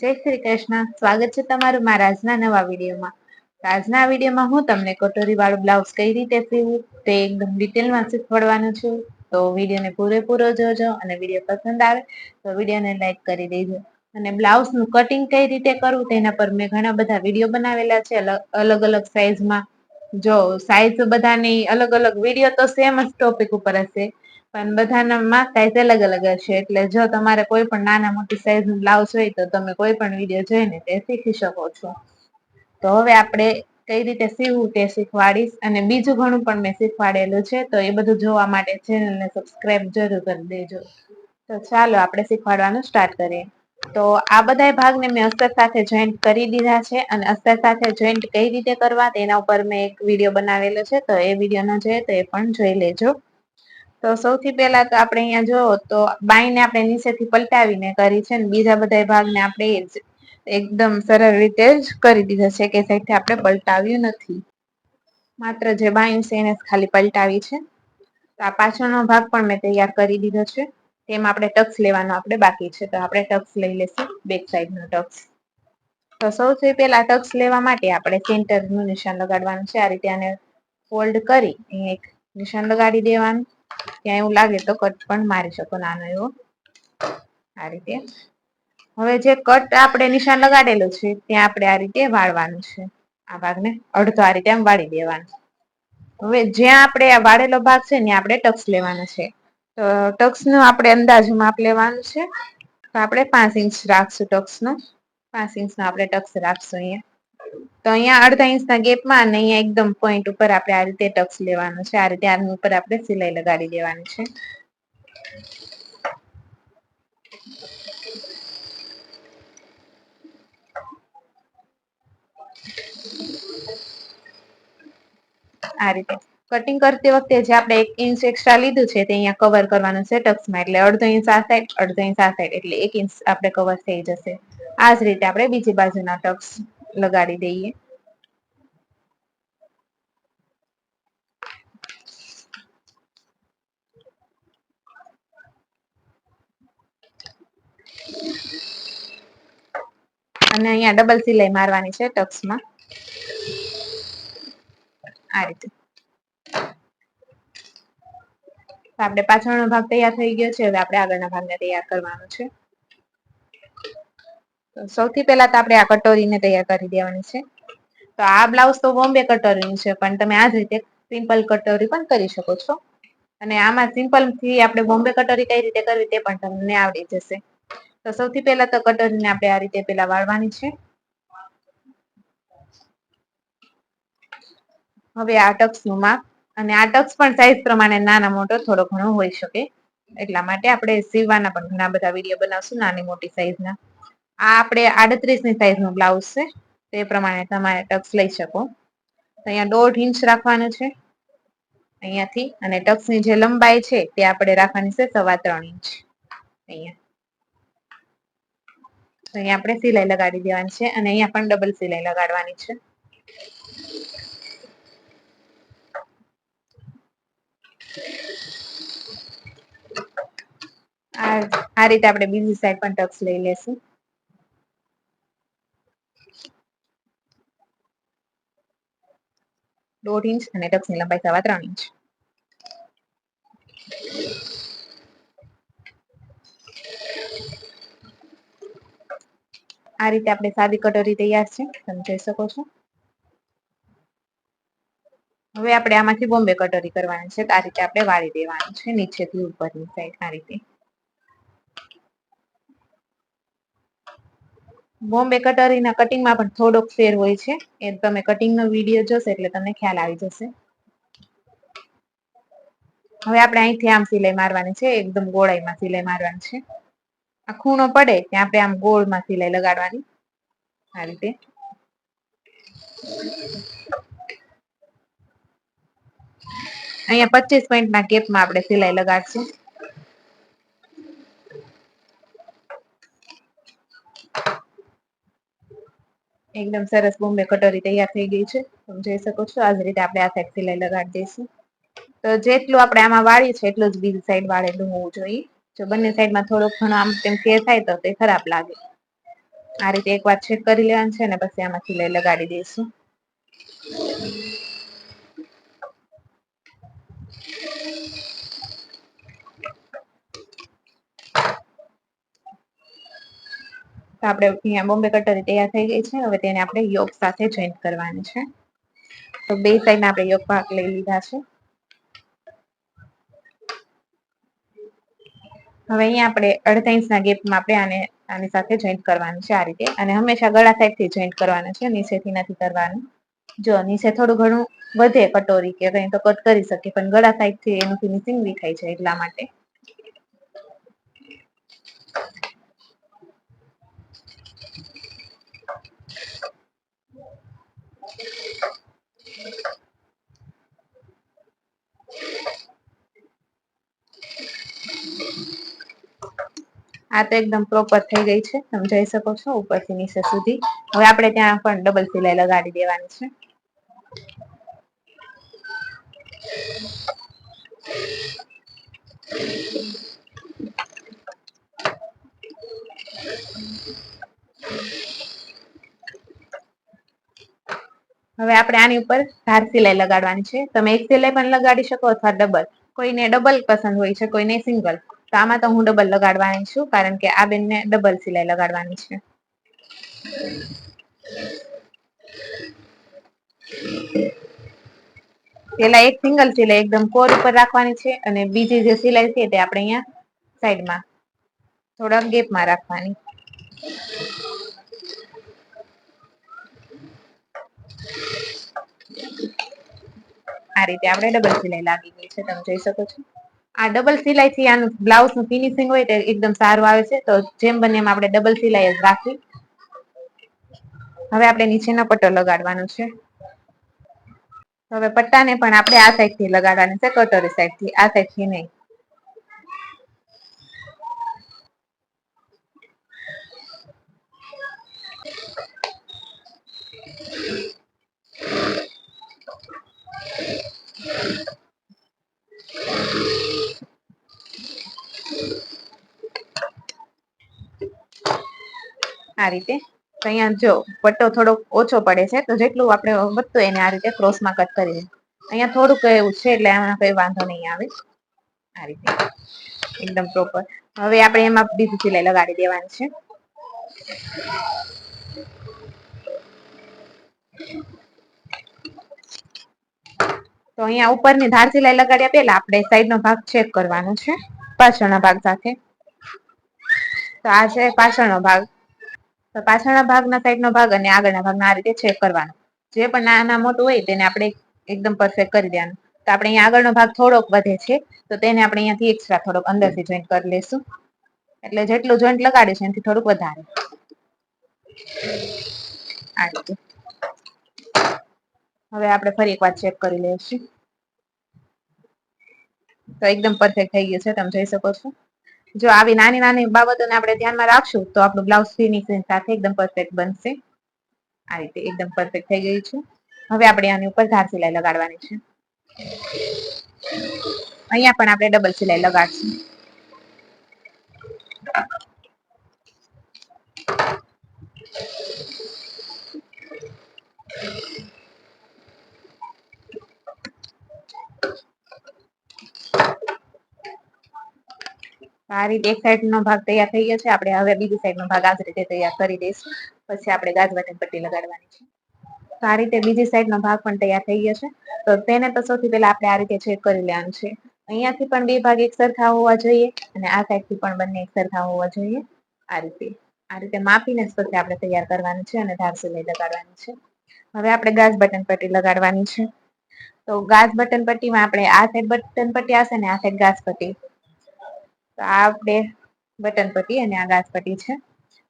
જય શ્રી કૃષ્ણ. સ્વાગત છે તમારું મારા આજના નવા વિડીયોમાં. આજના વિડીયોમાં હું તમને કટોરી વાળું બ્લાઉઝ કઈ રીતે સીવું તે એકદમ ડિટેલમાં શીખવાડવાનું છું. તો વિડીયોને પૂરેપૂરો જોજો અને વીડિયો પસંદ આવે તો વિડીયોને લાઈક કરી દેજો. અને બ્લાઉઝનું કટિંગ કઈ રીતે કરવું તેના પર મેં ઘણા બધા વીડિયો બનાવેલા છે અલગ અલગ સાઇઝમાં જો સાઇઝ બધાની અલગ અલગ વીડિયો તો સેમ જ ટોપિક ઉપર હશે. પણ બધાના બધાનામાં સાઈઝ અલગ અલગ હશે એટલે જો તમારે કોઈ પણ નાના મોટી સાઈઝ બ્લાઉઝ હોય તો તમે કોઈ પણ વીડિયો જોઈને તે શીખી શકો છો. તો હવે આપણે કઈ રીતે સીવવું તે શીખવાડીશ અને બીજું ઘણું પણ મેં શીખવાડેલું છે. તો એ બધું જોવા માટે ચેનલને સબસ્ક્રાઈબ જરૂર કરી દેજો. તો ચાલો આપણે શીખવાડવાનું સ્ટાર્ટ કરીએ. તો આ બધા ભાગને મેં અસ્તર સાથે જોઈન્ટ કરી દીધા છે અને અસ્તર સાથે જોઈન્ટ કઈ રીતે કરવા તેના ઉપર મેં એક વીડિયો બનાવેલો છે. તો એ વીડિયો ન જોઈએ તો એ પણ જોઈ લેજો. તો સૌથી પહેલા તો આપણે અહીંયા જો, તો બાઈને આપણે નીચેથી પલટાવીને કરી છે ને બીજા બધા ભાગને આપણે એકદમ સરળ રીતે જ કરી દીધા છે કે સાઈડથી આપણે પલટાવ્યું નથી. માત્ર જે બાયું છે એને ખાલી પલટાવી છે. તો આ પાછળનો ભાગ પણ મેં તૈયાર કરી દીધો છે. તેમાં આપણે ટક્સ લેવાનો આપણે બાકી છે. તો આપણે ટક્સ લઈ લેશું, બેક સાઈડનો ટક્સ. તો સૌથી પહેલા ટક્સ લેવા માટે આપણે સેન્ટરનું નિશાન લગાડવાનું છે. આ રીતે આને ફોલ્ડ કરી એક નિશાન લગાડી દેવાનું. ત્યાં એવું લાગે તો કટ પણ મારી શકો નાનો એવો. આ રીતે. હવે જે કટ આપણે નિશાન લગાડેલું છે, ત્યાં આપણે આ રીતે વાળવાનું છે. આ ભાગને અડધો આ રીતે આમ વાળી દેવાનું. હવે જ્યાં આપણે વાળેલો ભાગ છે ને આપણે ટક્સ લેવાનો છે. તો ટક્સનું આપણે અંદાજ માપ લેવાનું છે. તો આપણે પાંચ ઇંચ રાખશું ટક્સ નો પાંચ ઇંચ નો આપણે ટક્સ રાખશું અહીંયા. તો અહીંયા અડધા ઇંચના ગેપમાં અને અહીંયા એકદમ પોઈન્ટ ઉપર આપણે આ રીતે ટક્સ લેવાનું છે. આ રીતે આની ઉપર આપણે સિલાઈ લગાડી દેવાની છે. આ રીતે. કટિંગ કરતી વખતે જે આપણે એક ઇંચ એક્સ્ટ્રા લીધું છે તે અહીંયા કવર કરવાનું છે ટક્સમાં. એટલે અડધો ઇંચ આ સાઈડ અડધો ઇંચ આ સાઈડ એટલે એક ઇંચ આપણે કવર થઈ જશે. આ જ રીતે આપણે બીજી બાજુના ટક્સ લગાડી દઈએ. અને અહીંયા ડબલ સિલાઈ મારવાની છે ટક્સમાં. આ રીતે. આપણે પાછળનો ભાગ તૈયાર થઈ ગયો છે. હવે આપણે આગળના ભાગને તૈયાર કરવાનો છે. સૌથી પહેલા તો આપણે આ કટોરીને તૈયાર કરી દેવાની છે. તો આ બ્લાઉઝ તો બોમ્બે કટોરીનું છે, પણ તમે આ જ રીતે સિમ્પલ કટોરી પણ કરી શકો છો. અને આમાં સિમ્પલથી આપણે બોમ્બે કટોરી કઈ રીતે કરવી તે પણ તમને આવડી જશે. તો સૌથી પહેલા તો કટોરીને આપણે આ રીતે પેલા વાળવાની છે. હવે આ ટક્સનું માપ, અને આ ટક્સ પણ સાઈઝ પ્રમાણે નાના મોટો થોડો ઘણો હોઈ શકે. એટલા માટે આપણે સીવવાના પણ ઘણા બધા વીડિયો બનાવશું, નાની મોટી સાઈઝના આ આપણે આડત્રીસની સાઈઝનું બ્લાઉઝ છે, તે પ્રમાણે તમારે ટક્સ લઈ શકો. અહીંયા દોઢ ઇંચ રાખવાનું છે, અહીંયાથી, અને ટક્સની જે લંબાઈ છે, તે આપણે રાખવાની છે સવા ત્રણ ઇંચ અહીંયા. અહીંયા આપણે સિલાઈ લગાડી દેવાની છે, અને અહીંયા પણ ડબલ સિલાઈ લગાડવાની છે. આ રીતે આપણે બીજી સાઈડ પણ ટક્સ લઈ લેશું. દોઢ ઇંચ અને ટક્સની લંબાઈ સવા ત્રણ ઇંચ. આ રીતે આપણે સાદી કટોરી તૈયાર છે. તમે જોઈ શકો છો. હવે આપણે આમાંથી બોમ્બે કટોરી કરવાની છે. આ રીતે આપણે વાળી દેવાનું છે નીચેથી ઉપરની સાઈડ આ રીતે. બોમ્બે કટરીના કટિંગમાં પણ થોડોક ફેર હોય છે. એ તમે કટિંગનો વીડિયો જોશો એટલે તમને ખ્યાલ આવી જશે. હવે આપણે અહીંથી આમ સિલાઈ મારવાની છે, એકદમ ગોળાઈમાં સિલાઈ મારવાની છે. આ ખૂણો પડે ત્યાં આપણે આમ ગોળમાં સિલાઈ લગાડવાની. આ રીતે. અહીંયા પચીસ પોઈન્ટના કેપમાં આપણે સિલાઈ લગાડશું. એકદમ સરસ બોમ્બે કટોરી તૈયાર થઈ ગઈ છે. તમે જોઈ શકો છો આ જ રીતે આપણે આ સાઈડ સિલાઈ લગાડી દઈશું. તો જેટલું આપણે આમાં વાળી છે એટલું જ બીજી સાઈડ વાળેલું હોવું જોઈએ. જો બંને સાઈડમાં થોડોક ઘણો આમ તેમ ફેર થાય તો તે ખરાબ લાગે. આ રીતે એક વાર ચેક કરી લેવાનું છે અને પછી આમાં સિલાઈ લગાડી દઈશું. આપણે અહીંયા બોમ્બે કટોરી તૈયાર થઈ ગઈ છે. હવે તેને આપણે યોગ સાથે જોઈન્ટ કરવાની છે. તો બે સાઈડના આપણે યોગ ભાગ લઈ લીધા છે. હવે અહીંયા આપણે અડધા ઇંચના ગેપમાં આપણે આને, આની સાથે જોઈન્ટ કરવાનું છે આ રીતે. અને હંમેશા ગળા સાઈડથી જોઈન્ટ કરવાનું છે. નીચેથી નથી કરવાનું. જો નીચે થોડું ઘણું વધે કટોરી કે કંઈ તો કટ કરી શકીએ પણ ગળા સાઈડથી એનું ફિનિશિંગ દેખાય છે એટલા માટે. આ તો એકદમ પ્રોપર થઈ ગઈ છે. તમે જોઈ શકો છો ઉપરથી નીચે સુધી. હવે આપણે ત્યાં પણ ડબલ સિલાઈ લગાડી દેવાની છે. હવે આપણે આની ઉપર ધાર સિલાઈ લગાડવાની છે. તમે એક સિલાઈ પણ લગાડી શકો અથવા ડબલ કોઈને ડબલ પસંદ હોય છે, કોઈને સિંગલ આમાં તો હું ડબલ લગાડવાની છું, કારણ કે આ બેનને ડબલ સિલાઈ લગાડવાની છે. પેલા એક સિંગલ સિલાઈ એકદમ કોર ઉપર રાખવાની છે અને બીજી જે સિલાઈ છે તે આપણે અહીંયા સાઈડમાં થોડા ગેપમાં રાખવાની. આ રીતે આપણે ડબલ સિલાઈ લાગી ગઈ છે, તમે જોઈ શકો છો. આ ડબલ સિલાઈ થી આનું બ્લાઉઝનું ફિનિશિંગ હોય તે એકદમ સારું આવે છે. તો જેમ બને એમ આપણે ડબલ સિલાઈ જ રાખી હવે આપણે નીચેનો પટ્ટો લગાડવાનો છે. હવે પટ્ટાને પણ આપણે આ સાઈડથી લગાડવાની છે કટોરી સાઈડથી. આ સાઈડથી નહીં. આ રીતે. અહીંયા જો પટ્ટો થોડોક ઓછો પડે છે, તો જેટલું આપણે વધતું એને આ રીતે ક્રોસમાં કટ કરી અહીંયા થોડુંક એવું છે, એટલે એમાં કઈ વાંધો નહીં આવે. આ રીતે. એકદમ પ્રોપર હવે આપણે એમાં બીજી સિલાઈ લગાડી દેવાની છે. તો અહીંયા ઉપરની ધાર સિલાઈ લગાડ્યા પહેલા આપણે સાઈડનો ભાગ ચેક કરવાનો છે, પાછળના ભાગ સાથે. તો આ છે પાછળનો ભાગ. પાછળના ભાગના સાઈડનો ભાગ અને આગળના ભાગના આ રીતે ચેક કરવાનો. જે પણ નાના મોટું હોય તેને આપણે એકદમ પરફેક્ટ કરી દેવાનું. તો આપણે અહીંયા આગળનો ભાગ થોડોક વધે છે, તો તેને આપણે અહીંયાથી એક્સ્ટ્રા થોડોક અંદરથી જોઈન્ટ કરી લેશું. એટલે જેટલું જોઈન્ટ લગાડ્યું એનાથી થોડુંક વધારે. આ હવે આપણે ફરી એક વાર ચેક કરી લઈશું. તો એકદમ પરફેક્ટ થઈ ગયું છે, તમે જોઈ શકો છો. જો આવી નાની નાની બાબતોને આપણે ધ્યાનમાં રાખશું, તો આપણું બ્લાઉઝ ફિનિશિંગ સાથે એકદમ પરફેક્ટ બનશે. આ રીતે એકદમ પરફેક્ટ થઈ ગયું છે. હવે આપણે આની ઉપર ધાર સિલાઈ લગાડવાની છે. અહીંયા પણ આપણે ડબલ સિલાઈ લગાડશું. આ રીતે એક સાઈડ નો ભાગ તૈયાર થઈ ગયો છે. આપણે હવે બીજી સાઈડ નો ભાગ આ રીતે તૈયાર કરી દઈશું. પછી આપણે ગાજવાની પટ્ટી લગાડવાની છે. તો આ રીતે બીજી સાઈડ નો ભાગ પણ તૈયાર થઈ ગયો છે. તો તેને તો સૌથી પહેલા આપણે આ રીતે ચેક કરી લેવાનું છે. અહીંયાથી પણ બે ભાગ એક સરખા હોવા જોઈએ અને આ સાઈડથી પણ બંને એક સરખા હોવા જોઈએ. આ રીતે. આ રીતે માપીને જ પછી આપણે તૈયાર કરવાનું છે અને ધાર સિલાઈ લગાડવાની છે. હવે આપણે ગાજ બટન પટ્ટી લગાડવાની છે. તો ગાજ બટન પટ્ટીમાં આપણે આ સાઈડ બટન પટ્ટી આવશે ને આ સાઈડ ગાજ પટ્ટી. તો આ આપણે બટન પટ્ટી અને આ ગાજ પટ્ટી છે.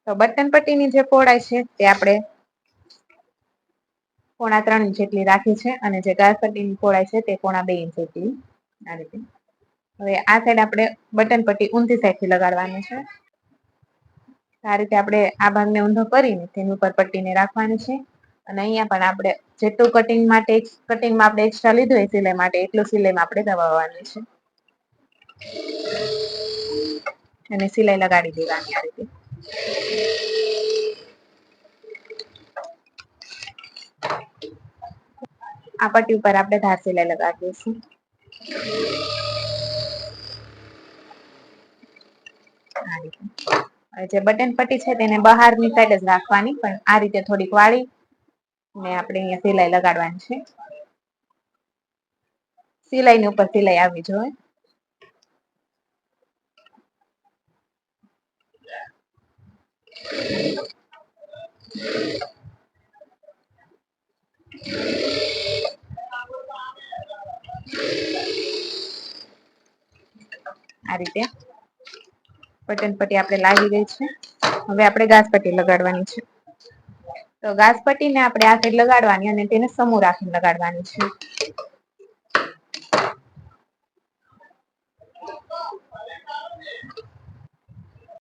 તો બટન પટ્ટીની જે પહોળાઈ છે તે આપણે પોણા ત્રણ ઇંચ જેટલી રાખી છે અને જે ગાજ પટ્ટીની પહોળાઈ છે તે પોણા બે ઇંચ જેટલી આ રીતે. હવે આ સાઈડ આપણે બટન પટ્ટી ઊંધી સાઈડથી લગાડવાની છે. આ રીતે આપણે આ ભાગને ઊંધો કરીને તેની ઉપર પટ્ટીને રાખવાની છે. અને અહીંયા પણ આપણે જેટલું કટિંગ માટે કટિંગમાં આપણે એક્સ્ટ્રા લીધું હોય સિલાઈ માટે એટલું સિલાઈમાં આપણે દબાવવાની છે. અને સિલાઈ લગાડી દેવાની આ રીતે. આ પટ્ટી ઉપર આપણે ધાર સિલાઈ લગાવી દઈશું. જે બટન પટ્ટી છે તેને બહારની સાઈડ જ રાખવાની, પણ આ રીતે થોડીક વાળી ને આપણે અહીંયા સિલાઈ લગાડવાની છે. સિલાઈની ઉપર સિલાઈ આવવી જોઈએ આ રીતે પટન પટ્ટી આપણે લાગી ગઈ છે. હવે આપણે ઘાસપટ્ટી લગાડવાની છે. તો ગાસ પટ્ટીને આપણે આ સાઈડ લગાડવાની અને તેને સમૂહ રાખીને લગાડવાની છે.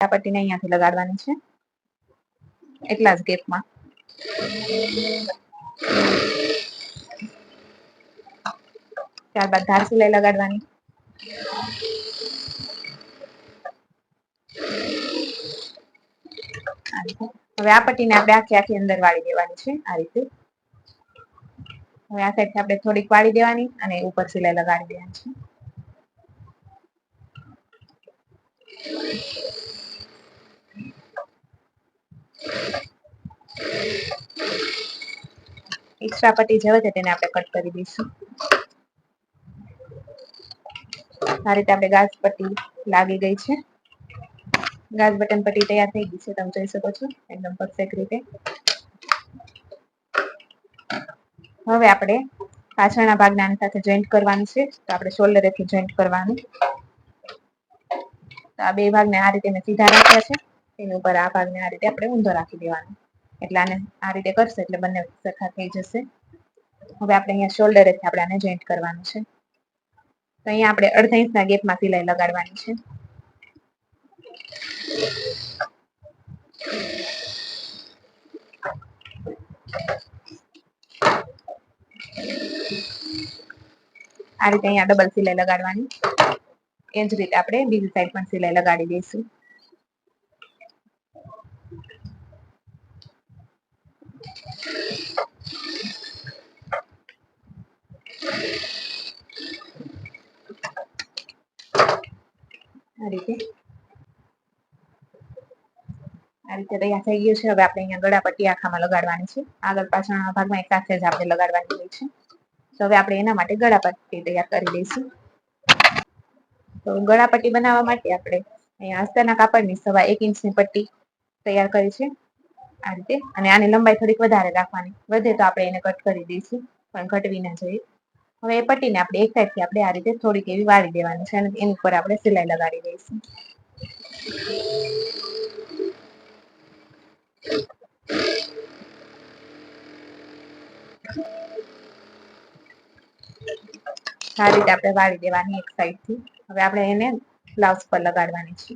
પટ્ટીને અહીંયાથી લગાડવાની છે. એટલા જ ગેપમાં. ત્યારબાદ ધાર સિલાઈ લગાડવાની. હવે આ પટ્ટીને આપણે આખી આખી અંદર વાળી દેવાની છે, આ રીતે. હવે આ સાઈડથી આપણે થોડીક વાળી દેવાની અને ઉપર સિલાઈ લગાડી દેવાની છે. એક્સ્ટ્રા પટ્ટી જે છે તેને આપણે કટ કરી દઈશું. આ રીતે આપણે ગાજ પટ્ટી લાગી ગઈ છે. ગાજ બટન પટ્ટી તૈયાર થઈ ગઈ છે, તમે જોઈ શકો છો, એકદમ પરફેક્ટ રીતે. હવે આપણે પાછળના ભાગને આની સાથે જોઈન્ટ કરવાનું છે, તો આપણે શોલ્ડરેથી જોઈન્ટ કરવાનું. તો આ બે ભાગને આ રીતે મેં સીધા રાખ્યા છે. એની ઉપર આ ભાગને આ રીતે આપણે ઊંધો રાખી દેવાનો. એટલે આને આ રીતે કરશે એટલે બંને સરખા થઈ જશે. હવે આપણે અહીંયા શોલ્ડરેથી આપણે આને જોઈન્ટ કરવાનું છે. તો અહીંયા આપણે અડધા ઇંચના ગેપમાં સિલાઈ લગાડવાની છે. આ રીતે અહીંયા ડબલ સિલાઈ લગાડવાની. એ જ રીતે આપણે બીજી સાઈડ પણ સિલાઈ લગાડી દઈશું. હવે આપણે અહીંયા ગળાપટ્ટી આખામાં લગાડવાની છે. આગળ પાછળના ભાગમાં એક સાથે જ આપણે લગાડવાની હોય છે. તો હવે આપણે એના માટે ગળાપટ્ટી તૈયાર કરી દઈશું. તો ગળાપટ્ટી બનાવવા માટે આપણે અહીંયા અસ્તરના કાપડની સવા એક ઇંચની પટ્ટી તૈયાર કરી છે. આ રીતે. અને આની લંબાઈ થોડીક વધારે રાખવાની. વધે તો આપણે એને કટ કરી દઈશું, પણ ઘટવી ના જોઈએ. હવે એ પટ્ટીને આપણે એક સાઈડથી આપણે આ રીતે થોડીક એવી વાળી દેવાની છે અને એની ઉપર આપણે સિલાઈ લગાડી દઈશું. આ રીતે આપણે વાળી દેવાની એક સાઈડથી. હવે આપણે એને બ્લાઉઝ પર લગાડવાની છે.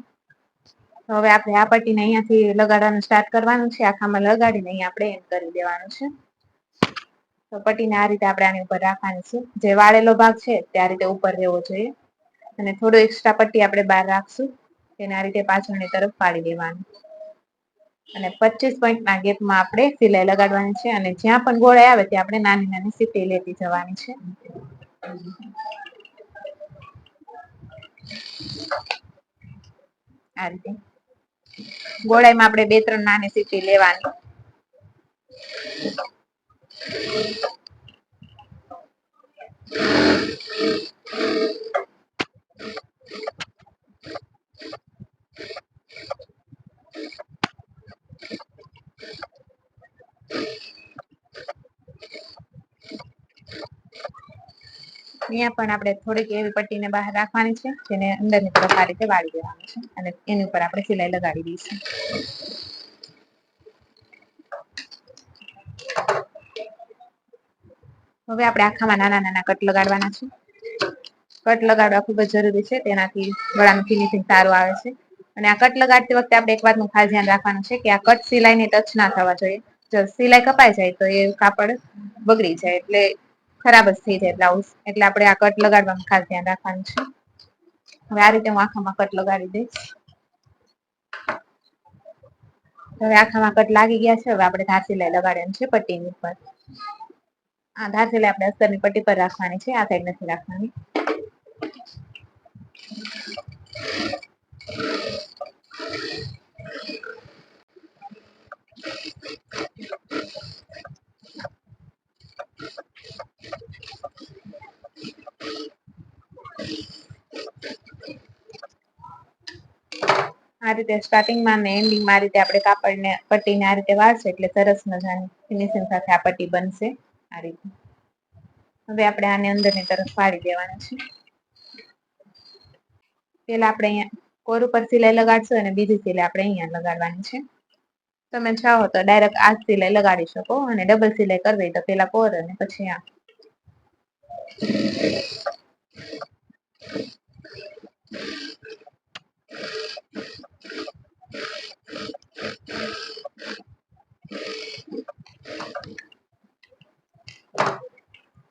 હવે આપણે આ પટ્ટીને અહીંયાથી લગાડવાનું સ્ટાર્ટ કરવાનું છે. આખામાં લગાડીને અહીંયા આપણે એન્ડ કરી દેવાનું છે. તો પટ્ટીને આ રીતે આપણે આની ઉપર રાખવાની છે. જે વાળેલો ભાગ છે તે આ રીતે ઉપર રહેવો જોઈએ. અને થોડો એક્સ્ટ્રા પટ્ટી આપણે બહાર રાખશું. તેને આ રીતે પાછળની તરફ પાડી દેવાનું. અને પચીસ પોઈન્ટના ગેપમાં આપણે સિલાઈ લગાડવાની છે. અને જ્યાં પણ ગોળાઈ આવે ત્યાં આપણે નાની નાની સીટી લેતી જવાની છે. આ રીતે. ગોળાઈમાં આપણે બે ત્રણ નાની સીટી લેવાની. અહીંયા પણ આપણે થોડીક એવી પટ્ટીને બહાર રાખવાની છે, જેને અંદરની તરફ રીતે વાળી દેવાની છે અને એની ઉપર આપણે સિલાઈ લગાડી દઈશું. હવે આપણે આખામાં નાના નાના કટ લગાડવાના છે. કટ લગાડવા ખૂબ જ જરૂરી છે, તેનાથી ગળાનું ફિનિશિંગ સારું આવે છે. અને આ કટ લગાડતી વખતે આપણે એક વાતનું ખાસ ધ્યાન રાખવાનું છે કે આ કટ સિલાઈને ટચ ના થવા જોઈએ. જો સિલાઈ કપાઈ જાય તો એ કાપડ બગડી જાય, એટલે ખરાબ જ થઈ જાય બ્લાઉઝ એટલે આપણે આ કટ લગાડવાનું ખાસ ધ્યાન રાખવાનું છે. હવે આ રીતે હું આખામાં કટ લગાડી દઈશ. હવે આખામાં કટ લાગી ગયા છે. હવે આપણે ધાર સિલાઈ લગાડવાની છે પટ્ટીની ઉપર. આ ધાર સિલાઈ આપણે અસ્તરની પટ્ટી પર રાખવાની છે. આ સાઈડ નથી રાખવાની. આ રીતે સ્ટાર્ટિંગમાં ને એન્ડિંગમાં આ રીતે આપણે કાપડને, પટ્ટીને આ રીતે વાળશે એટલે સરસ મજાની ફિનિશિંગ સાથે આ પટ્ટી બનશે આ રીતે. હવે આપણે આને અંદરની તરફ વાળી દેવાના છે. પેલા આપણે અહીંયા કોર ઉપર સિલાઈ લગાડશું અને બીજી સિલાઈ આપણે અહીંયા લગાડવાની છે. તમે ચાહો તો ડાયરેક્ટ આ સિલાઈ લગાડી શકો અને ડબલ સિલાઈ કરવી તો પેલા કોર અને પછી આ.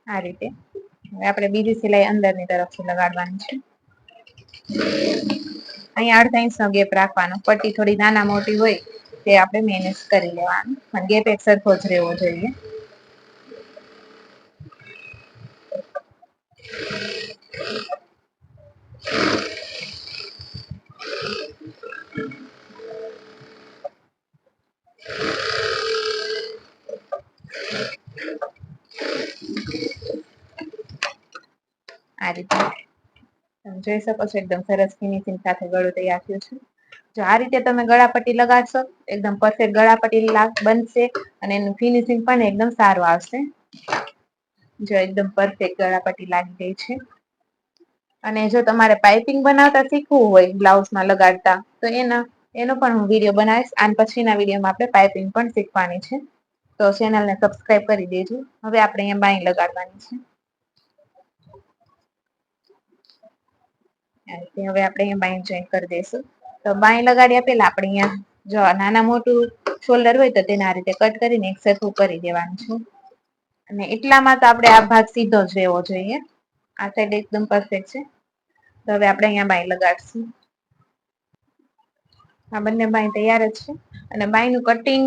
આ રીતે. હવે આપણે બીજી સિલાઈ અંદરની તરફથી લગાડવાની છે. અહીંયા અડધા ઇંચનો ગેપ રાખવાનો. પટ્ટી થોડી નાના મોટી હોય તે આપણે મેનેજ કરી લેવાનું. પણ ગેપ એક સરખો જ રહેવો જોઈએ આ રીતે તમે જોઈ શકો છો. એકદમ સરસ ફિનિશિંગ સાથે ગળું તૈયાર થયું છે. જો આ રીતે તમે ગળાપટ્ટી લગાડશો, એકદમ પરફેક્ટ ગળાપટ્ટી બનશે અને એનું ફિનિશિંગ પણ એકદમ સારું આવશે. જો એકદમ પરફેક્ટ ગળાપટ્ટી લાગી ગઈ છે. અને જો તમારે પાઇપિંગ બનાવતા શીખવું હોય બ્લાઉઝમાં લગાડતા, તો એના, એનો પણ હું વીડિયો બનાવીશ. આન પછીના વિડીયોમાં આપણે પાઇપિંગ પણ શીખવાની છે. તો ચેનલને સબસ્ક્રાઇબ કરી દેજો. હવે આપણે અહીંયા બાઈ લગાડવાની છે. હવે આપણે બાઈ જોઈન કરી દઈશું. તો બાઈ લગાડ્યા પહેલા આપણે અહીંયા જો નાના મોટું શોલ્ડર હોય તો તેને આ રીતે કટ કરીને એક સરખું કરી દેવાનું છે. અને એટલામાં તો આપણે આ ભાગ સીધો જ રહેવો જોઈએ. આ સાઈડ એકદમ પરફેક્ટ છે. તો હવે આપણે અહીંયા બાઈ લગાડશું. આ બંને બાઈ તૈયાર જ છે. અને બાઈનું કટિંગ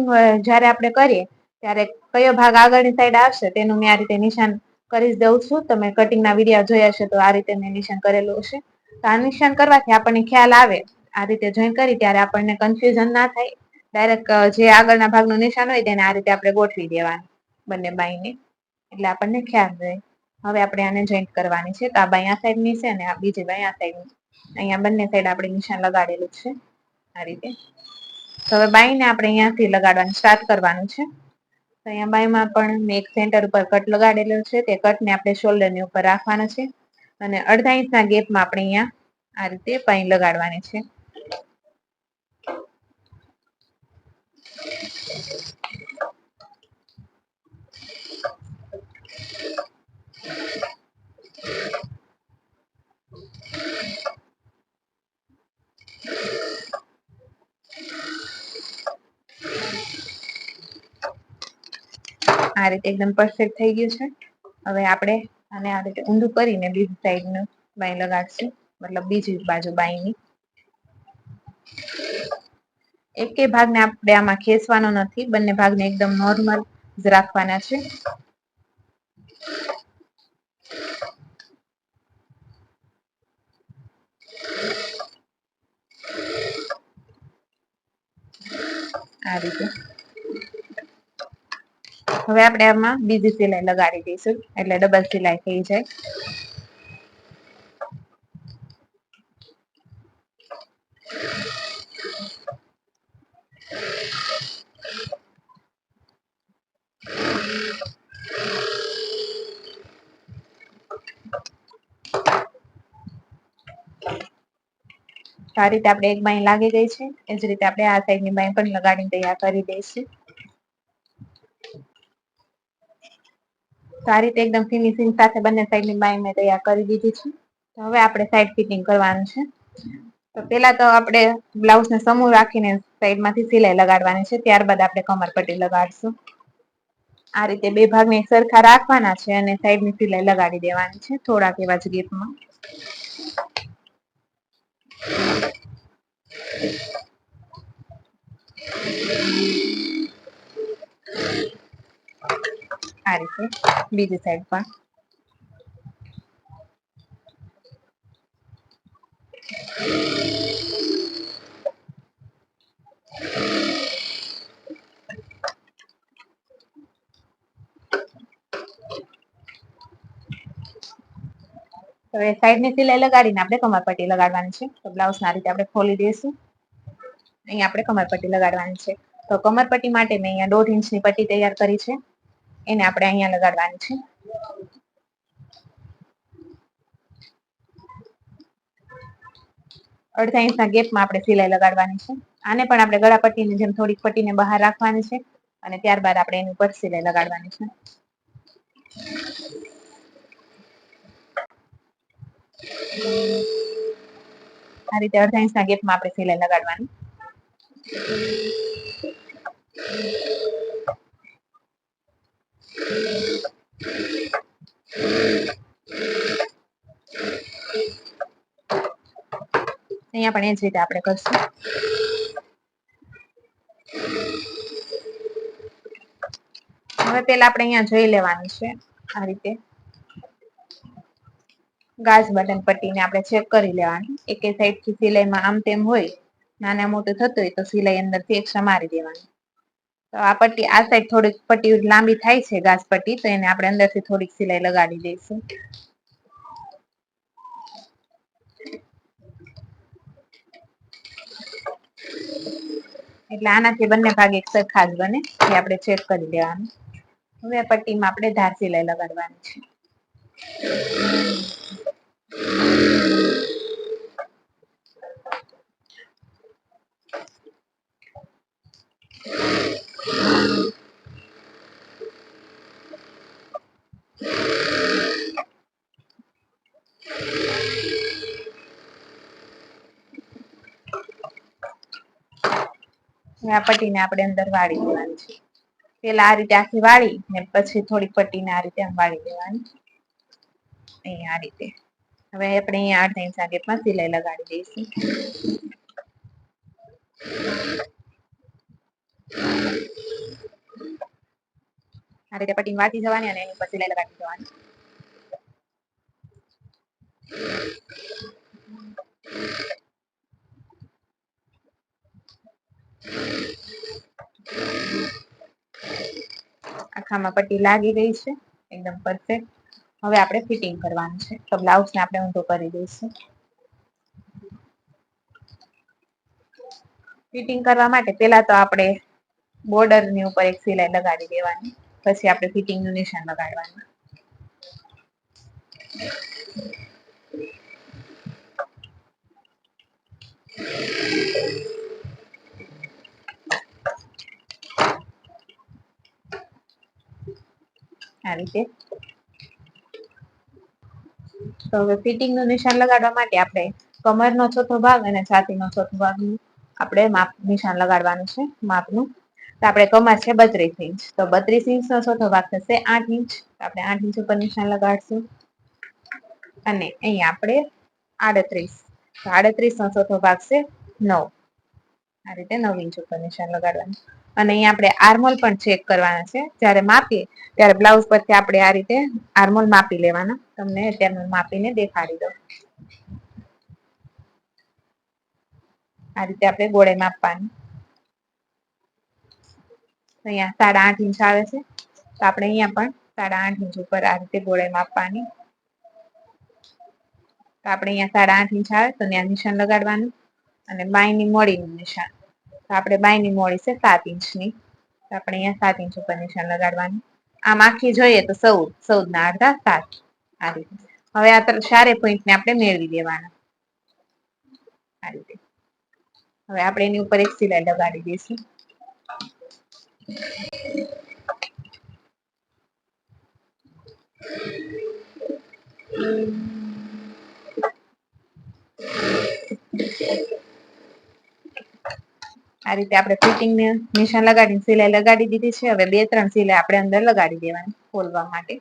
જ્યારે આપણે કરીએ, ત્યારે કયો ભાગ આગળની સાઈડ આવશે તેનું મેં આ રીતે નિશાન કરી દઉં છું. તમે કટિંગના વીડિયો જોયા છે તો આ રીતે મેં નિશાન કરેલું હશે. તો આ નિશાન કરવાથી આપણને ખ્યાલ આવે. આ રીતે જોઈન કરી ત્યારે આપણને કન્ફ્યુઝન ના થાય. ડાયરેક્ટ જે આગળના ભાગનું નિશાન હોય તેને આ રીતે આપણે ગોઠવી દેવાનું બંને બાઈને. એટલે આપણને ખ્યાલ રહે. હવે આપણે આને જોઈન્ટ કરવાની છે. તો આ બાઈ સાઈડની છે અને આ બીજી બાઈ સાઈડની. અહીંયા બંને સાઈડ આપણે નિશાન લગાડેલું છે. આ રીતે. તો હવે બાઈને આપણે અહીંયાથી લગાડવાનું સ્ટાર્ટ કરવાનું છે. તો અહીંયા બાઈમાં પણ મેં એક સેન્ટર ઉપર કટ લગાડેલો છે. તે કટને આપણે શોલ્ડરની ઉપર રાખવાનો છે. અને અડધા ઇંચના ગેપમાં આપણે અહીંયા આ રીતે બાઈ લગાડવાની છે. આ રીતે એકદમ પરફેક્ટ થઈ ગયું છે. હવે આપણે આને આ રીતે ઊંધું કરીને બીજી સાઈડનું બાઈ લગાડશું, મતલબ બીજી બાજુ બાઈની એકે ભાગને આપણે આમાં ખેંચવાનો નથી, બંને ભાગને એકદમ નોર્મલ જ રાખવાના છે. આ રીતે. હવે આપણે આમાં બીજી સિલાઈ લગાડી દઈશું, એટલે ડબલ સિલાઈ થઈ જાય. આ રીતે આપણે એક બાઈ લાગી ગઈ છે, એ જ રીતે આપણે આ સાઈડની બાઈ પણ લગાડીને તૈયાર કરી દઈશું. તો આ રીતે એકદમ ફિનિશિંગ સાથે બંને સાઈડની બાઈ મેં તૈયાર કરી દીધી છે. તો હવે આપણે સાઈડ ફિટિંગ કરવાનું છે. તો પેલા તો આપણે બ્લાઉઝને સમૂહ રાખીને સાઈડમાંથી સિલાઈ લગાડવાની છે. ત્યારબાદ આપણે કમરપટ્ટી લગાડશું. આ રીતે બે ભાગને સરખા રાખવાના છે અને સાઈડની સિલાઈ લગાડી દેવાની છે, થોડાક એવા જ ગેપમાં. આ આ રીતે બીજી સાઈડ પણ તો સાઈડ સાઈડની સિલાઈ લગાડીને આપણે કમરપટ્ટી લગાડવાની છે. તો બ્લાઉઝ ના રીતે આપણે ખોલી દઈશું. અહીંયા આપણે કમરપટ્ટી લગાડવાની છે. તો કમરપટ્ટી માટે મેં અહીંયા દોઢ ઇંચની પટ્ટી તૈયાર કરી છે. એને આપણે અહીંયા લગાડવાની છે. અડધા ઇંચના ગેપમાં આપણે સિલાઈ લગાડવાની છે. આને પણ આપણે ગળાપટ્ટીની જેમ થોડીક પટ્ટીને બહાર રાખવાની છે અને ત્યારબાદ આપણે એની ઉપર સિલાઈ લગાડવાની છે. આ રીતે અડધા ઇંચના ગેપમાં આપણે સિલાઈ લગાડવાની. અહીંયા પણ એ જ રીતે આપણે કરશું. હવે પેલા આપણે અહીંયા જોઈ લેવાનું છે આ રીતે. ગાજ બટન પટ્ટીને આપણે ચેક કરી લેવાની. એકે સાઈડથી સિલાઈમાં આમ તેમ હોય, નાના મોટું થતું હોય તો સિલાઈ અંદરથી એક્સ્ટ્રા મારી દેવાની. તો આ પટ્ટી, આ સાઈડ થોડીક પટ્ટી લાંબી થાય છે ઘાસ પટ્ટી, તો એને આપણે અંદરથી થોડીક સિલાઈ લગાડી દઈશું. એટલે આનાથી બંને ભાગ એક સરખા જ બને, એ આપણે ચેક કરી લેવાનું. હવે આ પટ્ટીમાં આપણે ધાર સિલાઈ લગાડવાની છે. આ પટ્ટીને આપણે અંદર વાળી દેવાની છે. પેલા આ રીતે આખી વાળી ને પછી થોડીક પટ્ટીને આ રીતે આમ વાળી દેવાની. અહીંયા આ રીતે. હવે આપણે અહીંયા આઠ ઇંચ આગેટમાં સિલાઈ લગાડી દઈશું. આ રીતે પટ્ટી વાટી જવાની અને એની ઉપર સિલાઈ લગાડી જવાની આખામાં પટ્ટી લાગી ગઈ છે, એકદમ પરફેક્ટ હવે આપણે ફિટિંગ કરવાનું છે. તો બ્લાઉઝને આપણે ઊંધો કરી દઈશું. ફિટિંગ કરવા માટે પહેલા તો આપણે બોર્ડરની ઉપર એક સિલાઈ લગાડી દેવાની. પછી આપણે ફિટિંગનું નિશાન લગાડવાનું આ રીતે. તો હવે ફિટિંગનું નિશાન લગાડવા માટે આપણે કમરનો ચોથો ભાગ અને છાતીનો ચોથો ભાગ આપણે માપ નિશાન લગાડવાનું છે, માપનું. તો આપણે કમર છે બત્રીસ ઇંચ. તો બત્રીસ ઇંચ નો ચોથો ભાગ થશે આઠ ઇંચ. આપણે આઠ ઇંચ ઉપર નિશાન લગાડશું. અને અહીંયા આપણે આડત્રીસ. આડત્રીસ નો ચોથો ભાગ છે નવ. આ રીતે નવ ઇંચ ઉપર નિશાન લગાડવાનું. અને અહીંયા આપણે આર્મોલ પણ ચેક કરવાના છે. જ્યારે માપીએ, ત્યારે બ્લાઉઝ પરથી આપણે આ રીતે આર્મોલ માપી લેવાના. તમને અત્યારનું માપીને દેખાડી દઉં. આ રીતે આપણે ગોળે માપવાની. અહીંયા સાડા આઠ ઇંચ આવે છે. તો આપણે અહીંયા પણ સાડા આઠ ઇંચ ઉપર આ રીતે ગોળે માપવાની. તો આપણે અહીંયા સાડા આઠ ઇંચ આવે, તો ત્યાં નિશાન લગાડવાનું. અને બાયની મોડીનું નિશાન. આપણે બાયની મોડી છે સાત ઇંચની. તો આપણે અહીંયા સાત ઇંચ ઉપર નિશાન લગાડવાનું. આમ આખી જોઈએ તો ચૌદ ચૌદ ના અડધા સાત. આ રીતે. હવે આ ચારે પોઈન્ટ ને આપણે મેળવી દેવાના. આ રીતે. હવે આપણે એની ઉપર એક સિલાઈ લગાડી દઈશું. આ રીતે આપણે ફિટિંગ ને નિશાન લગાડીને સિલાઈ લગાડી દીધી છે. હવે બે ત્રણ સિલાઈ આપણે અંદર લગાડી દેવાની ખોલવા માટે.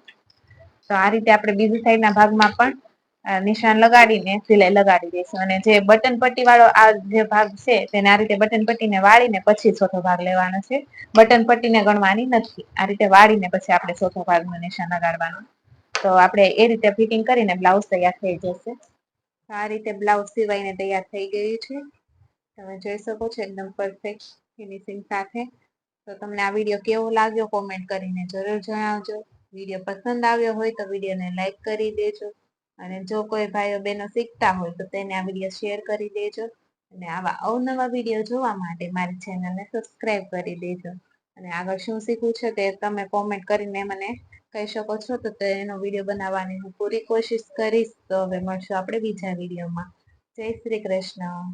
તો આ રીતે આપણે બીજી સાઈડના ભાગમાં પણ નિશાન લગાડીને સિલાઈ લગાડી દઈશું. અને જે બટન પટ્ટી વાળો આ જે ભાગ છે, તેને આ રીતે બટન પટ્ટીને વાળીને પછી ચોથો ભાગ લેવાનો છે. બટન પટ્ટીને ગણવાની નથી. આ રીતે વાળીને પછી આપણે ચોથો ભાગનું નિશાન લગાડવાનું. તો આપણે એ રીતે ફિટિંગ કરીને બ્લાઉઝ તૈયાર થઈ જશે. આ રીતે બ્લાઉઝ સિવાયને તૈયાર થઈ ગયું છે. તમે જોઈ શકો છો, એકદમ પરફેક્ટ ફિનિશિંગ સાથે. તો તમને આ વીડિયો કેવો લાગ્યો કોમેન્ટ કરીને જરૂર જણાવજો. વીડિયો પસંદ આવ્યો હોય તો વિડીયોને લાઈક કરી દેજો. અને જો કોઈ ભાઈઓ બહેનો શીખતા હોય તો તેને આ વીડિયો શેર કરી દેજો. અને આવા અવનવા વીડિયો જોવા માટે મારી ચેનલને સબસ્ક્રાઇબ કરી દેજો. અને આગળ શું શીખવું છે તે તમે કોમેન્ટ કરીને મને કહી શકો છો. તો તેનો વીડિયો બનાવવાની હું પૂરી કોશિશ કરીશ. તો હવે મળશું આપણે બીજા વિડીયોમાં જય શ્રી કૃષ્ણ.